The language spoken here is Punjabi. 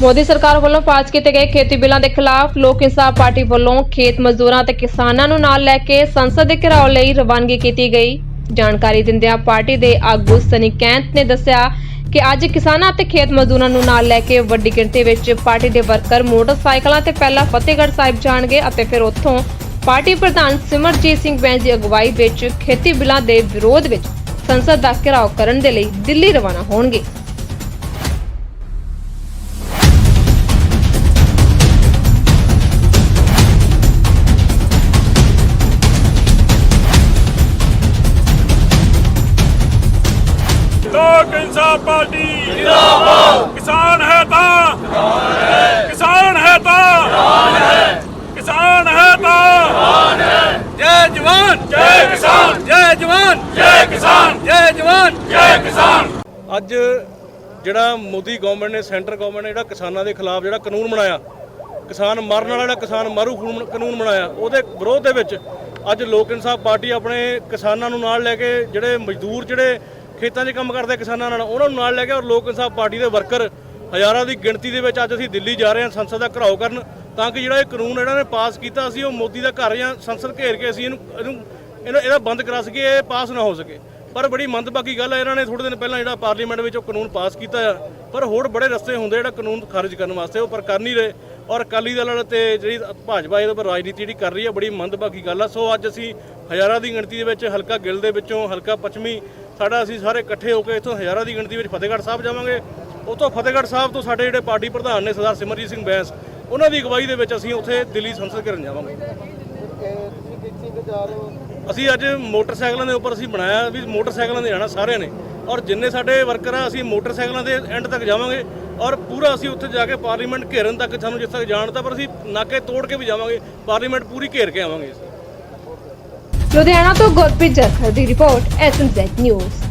ਮੋਦੀ ਸਰਕਾਰ ਵੱਲੋਂ ਪਾਸ ਕੀਤੇ ਗਏ ਖੇਤੀ ਬਿੱਲਾਂ ਦੇ ਖਿਲਾਫ ਲੋਕ ਇਨਸਾਫ ਪਾਰਟੀ ਵੱਲੋਂ ਖੇਤ ਮਜ਼ਦੂਰਾਂ ਤੇ ਕਿਸਾਨਾਂ ਨੂੰ ਨਾਲ ਲੈ ਕੇ ਸੰਸਦ ਦੇ ਘਿਰਾਓ ਲਈ ਰਵਾਨਗੀ ਕੀਤੀ ਗਈ। ਜਾਣਕਾਰੀ ਦਿੰਦਿਆਂ ਪਾਰਟੀ ਦੇ ਆਗੂ ਸਨੀ ਕੈਂਤ ਨੇ ਦੱਸਿਆ ਕਿ ਅੱਜ ਕਿਸਾਨਾਂ ਅਤੇ ਖੇਤ ਮਜ਼ਦੂਰਾਂ ਨੂੰ ਨਾਲ ਲੈ ਕੇ ਵੱਡੀ ਗਿਣਤੀ ਵਿੱਚ ਪਾਰਟੀ ਦੇ ਵਰਕਰ ਮੋਟਰਸਾਈਕਲਾਂ ਤੇ ਪਹਿਲਾਂ ਫਤਿਹਗੜ੍ਹ ਸਾਹਿਬ ਜਾਣਗੇ ਅਤੇ ਫਿਰ ਉੱਥੋਂ ਪਾਰਟੀ ਪ੍ਰਧਾਨ ਸਿਮਰਜੀਤ ਸਿੰਘ ਬੈਂਸ ਦੀ ਅਗਵਾਈ ਵਿੱਚ ਖੇਤੀ ਬਿੱਲਾਂ ਦੇ ਵਿਰੋਧ ਵਿੱਚ ਸੰਸਦ ਦਾ ਘਿਰਾਓ ਕਰਨ ਦੇ ਲਈ ਦਿੱਲੀ ਰਵਾਨਾ ਹੋਣਗੇ। ਪਾਰਟੀ। ਜਿੰਦਾਬਾਦ। ਕਿਸਾਨ ਹੈ ਤਾਂ। ਕਿਸਾਨ ਹੈ ਤਾਂ। ਕਿਸਾਨ ਹੈ ਤਾਂ। ਜੈ ਜਵਾਨ। ਜੈ ਕਿਸਾਨ। ਜੈ ਜਵਾਨ। ਜੈ ਕਿਸਾਨ। ਜੈ ਜਵਾਨ। ਜੈ ਕਿਸਾਨ। ਅੱਜ ਜਿਹੜਾ ਮੋਦੀ ਗਵਰਨਮੈਂਟ ਨੇ ਸੈਂਟਰ ਗਵਰਨਮੈਂਟ ਨੇ ਜਿਹੜਾ ਕਿਸਾਨਾਂ ਦੇ ਖਿਲਾਫ ਜਿਹੜਾ ਕਾਨੂੰਨ ਬਣਾਇਆ ਕਿਸਾਨ ਮਰਨ ਵਾਲਾ ਜਿਹੜਾ ਕਿਸਾਨ ਮਾਰੂ ਕਾਨੂੰਨ ਬਣਾਇਆ ਉਹਦੇ ਵਿਰੋਧ ਦੇ ਵਿੱਚ ਅੱਜ ਲੋਕ ਇਨਸਾਫ ਪਾਰਟੀ ਆਪਣੇ ਕਿਸਾਨਾਂ ਨੂੰ ਨਾਲ ਲੈ ਕੇ ਜਿਹੜੇ ਮਜ਼ਦੂਰ ਜਿਹੜੇ ਖੇਤਾਂ 'ਚ ਕੰਮ ਕਰਦੇ ਕਿਸਾਨਾਂ ਨਾਲ, ਉਹਨਾਂ ਨੂੰ ਨਾਲ ਲੈ ਕੇ ਔਰ ਲੋਕ ਇਨਸਾਫ ਪਾਰਟੀ ਦੇ ਵਰਕਰ ਹਜ਼ਾਰਾਂ ਦੀ ਗਿਣਤੀ ਦੇ ਵਿੱਚ ਅੱਜ ਅਸੀਂ ਦਿੱਲੀ ਜਾ ਰਹੇ ਹਾਂ ਸੰਸਦ ਦਾ ਘਰਾਓ ਕਰਨ ਤਾਂ ਕਿ ਜਿਹੜਾ ਇਹ ਕਾਨੂੰਨ ਇਹਨਾਂ ਨੇ ਪਾਸ ਕੀਤਾ ਸੀ ਉਹ ਮੋਦੀ ਦਾ ਘਰ ਜਾਂ ਸੰਸਦ ਘੇਰ ਕੇ ਅਸੀਂ ਇਹਨੂੰ ਇਹਨੂੰ ਇਹਨੂੰ, ਇਹਦਾ ਬੰਦ ਕਰਾ ਸਕੀਏ, ਇਹ ਪਾਸ ਨਾ ਹੋ ਸਕੇ। ਪਰ ਬੜੀ ਮੰਦਭਾਗੀ ਗੱਲ ਹੈ, ਇਹਨਾਂ ਨੇ ਥੋੜੇ ਦਿਨ ਪਹਿਲਾਂ ਜਿਹੜਾ ਪਾਰਲੀਮੈਂਟ ਵਿੱਚ ਉਹ ਕਾਨੂੰਨ ਪਾਸ ਕੀਤਾ ਆ, ਪਰ ਹੋਰ ਬੜੇ ਰਸਤੇ ਹੁੰਦੇ ਜਿਹੜਾ ਕਾਨੂੰਨ ਖਾਰਜ ਕਰਨ ਵਾਸਤੇ, ਉਹ ਪਰ ਕਰ ਨਹੀਂ ਰਹੇ। ਔਰ ਅਕਾਲੀ ਦਲ ਤੇ ਜਿਹੜੀ ਭਾਜਪਾ ਇਹਦੇ ਉੱਪਰ ਰਾਜਨੀਤੀ ਜਿਹੜੀ ਕਰ ਰਹੀ ਹੈ ਬੜੀ ਮੰਦਭਾਗੀ ਗੱਲ ਆ। ਸੋ ਅੱਜ ਅਸੀਂ ਹਜ਼ਾਰਾਂ ਦੀ ਗਿਣਤੀ ਦੇ ਵਿੱਚ ਹਲਕਾ ਗਿੱਲ ਦੇ ਵਿੱਚੋਂ ਹਲਕਾ ਪੱਛਮੀ, ਸਾਡਾ ਅਸੀਂ ਸਾਰੇ ਇਕੱਠੇ ਹੋ ਕੇ ਇੱਥੋਂ ਹਜ਼ਾਰਾਂ ਦੀ ਗਿਣਤੀ ਵਿੱਚ ਫਤਿਹਗੜ੍ਹ ਸਾਹਿਬ ਜਾਵਾਂਗੇ। ਉਤੋਂ ਫਤਿਹਗੜ੍ਹ ਸਾਹਿਬ ਤੋਂ ਸਾਡੇ ਜਿਹੜੇ ਪਾਰਟੀ ਪ੍ਰਧਾਨ ਨੇ ਸਰਦਾਰ ਸਿਮਰਜੀਤ ਸਿੰਘ ਬੈਂਸ, ਉਹਨਾਂ ਦੀ ਅਗਵਾਈ ਦੇ ਵਿੱਚ ਅਸੀਂ ਉੱਥੇ ਦਿੱਲੀ ਸੰਸਦ ਕਰਨ ਜਾਵਾਂਗੇ। ਅਸੀਂ ਅੱਜ ਮੋਟਰਸਾਈਕਲਾਂ ਦੇ ਉੱਪਰ ਅਸੀਂ ਬਣਾਇਆ ਵੀ ਮੋਟਰਸਾਈਕਲਾਂ ਦੇ ਜਾਣਾ ਸਾਰਿਆਂ ਨੇ। ਔਰ ਜਿੰਨੇ ਸਾਡੇ ਵਰਕਰ ਆ, ਅਸੀਂ ਮੋਟਰਸਾਈਕਲਾਂ ਦੇ ਐਂਡ ਤੱਕ ਜਾਵਾਂਗੇ। ਔਰ ਪੂਰਾ ਅਸੀਂ ਉੱਥੇ ਜਾ ਕੇ ਪਾਰਲੀਮੈਂਟ ਘੇਰਨ ਤੱਕ ਸਾਨੂੰ ਜਿੱਥੇ ਤੱਕ ਤਾਂ ਪਰ ਅਸੀਂ ਨਾਕੇ ਤੋੜ ਕੇ ਵੀ ਜਾਵਾਂਗੇ। ਪਾਰਲੀਮੈਂਟ ਪੂਰੀ ਘੇਰ ਕੇ ਆਵਾਂਗੇ ਲੁਧਿਆਣਾ ਤੋਂ ਗੁਰਪ੍ਰੀਤ ਜਖਰ ਦੀ ਰਿਪੋਰਟ ਐਸਐਮਜ਼ੈਡ ਨਿਊਜ਼